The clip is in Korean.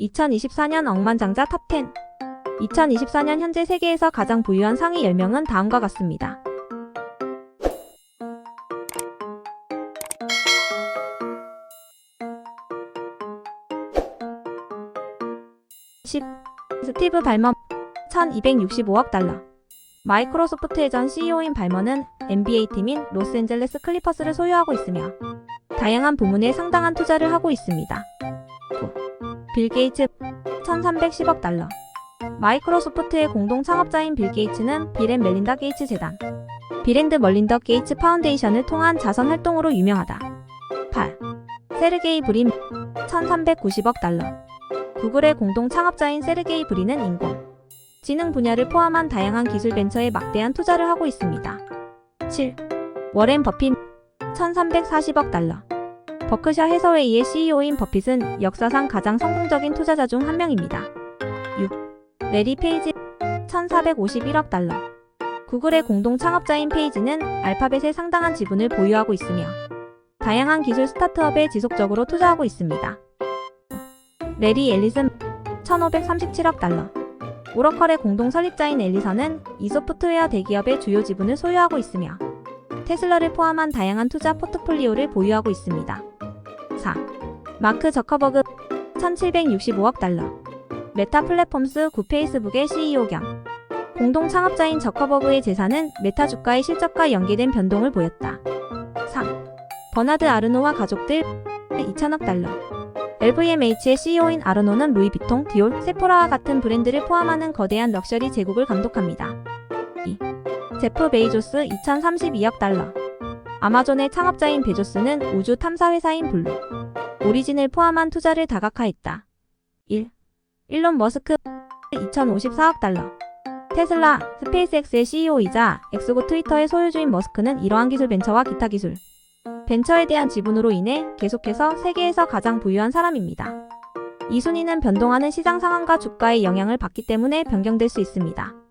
2024년 억만장자 탑10 2024년 현재 세계에서 가장 부유한 상위 10명은 다음과 같습니다. 10. 스티브 발먼 1265억 달러 마이크로소프트의 전 CEO인 발먼은 NBA 팀인 로스앤젤레스 클리퍼스를 소유하고 있으며 다양한 부문에 상당한 투자를 하고 있습니다. 9. 빌 게이츠 1310억 달러 마이크로소프트의 공동 창업자인 빌 게이츠는 빌앤 멜린다 게이츠 재단 빌앤드 멀린더 게이츠 파운데이션을 통한 자선 활동으로 유명하다. 8. 세르게이 브린 1390억 달러 구글의 공동 창업자인 세르게이 브린은 인공 지능 분야를 포함한 다양한 기술 벤처에 막대한 투자를 하고 있습니다. 7. 워렌 버핏 1340억 달러 버크셔 해서웨 이의 CEO인 버핏은 역사상 가장 성공적인 투자자 중 한 명입니다. 6. 레리 페이지 1451억 달러 구글의 공동 창업자인 페이지는 알파벳의 상당한 지분을 보유하고 있으며 다양한 기술 스타트업에 지속적으로 투자하고 있습니다. 레리 앨리슨 1537억 달러 오러컬의 공동 설립자인 앨리선은 이 소프트웨어 대기업의 주요 지분을 소유하고 있으며 테슬라를 포함한 다양한 투자 포트폴리오를 보유하고 있습니다. 4. 마크 저커버그 1765억 달러 메타 플랫폼스 구 페이스북의 CEO 겸 공동 창업자인 저커버그의 재산은 메타 주가의 실적과 연계된 변동을 보였다. 3. 버나드 아르노와 가족들 2천억 달러 LVMH의 CEO인 아르노는 루이비통, 디올, 세포라와 같은 브랜드를 포함하는 거대한 럭셔리 제국을 감독합니다. 2. 제프 베이조스 2032억 달러 아마존의 창업자인 베조스는 우주 탐사 회사인 블루 오리진을 포함한 투자를 다각화했다. 1. 일론 머스크 2054억 달러 테슬라, 스페이스X의 CEO이자 엑스고 트위터의 소유주인 머스크는 이러한 기술 벤처와 기타 기술 벤처에 대한 지분으로 인해 계속해서 세계에서 가장 부유한 사람입니다. 이 순위는 변동하는 시장 상황과 주가의 영향을 받기 때문에 변경될 수 있습니다.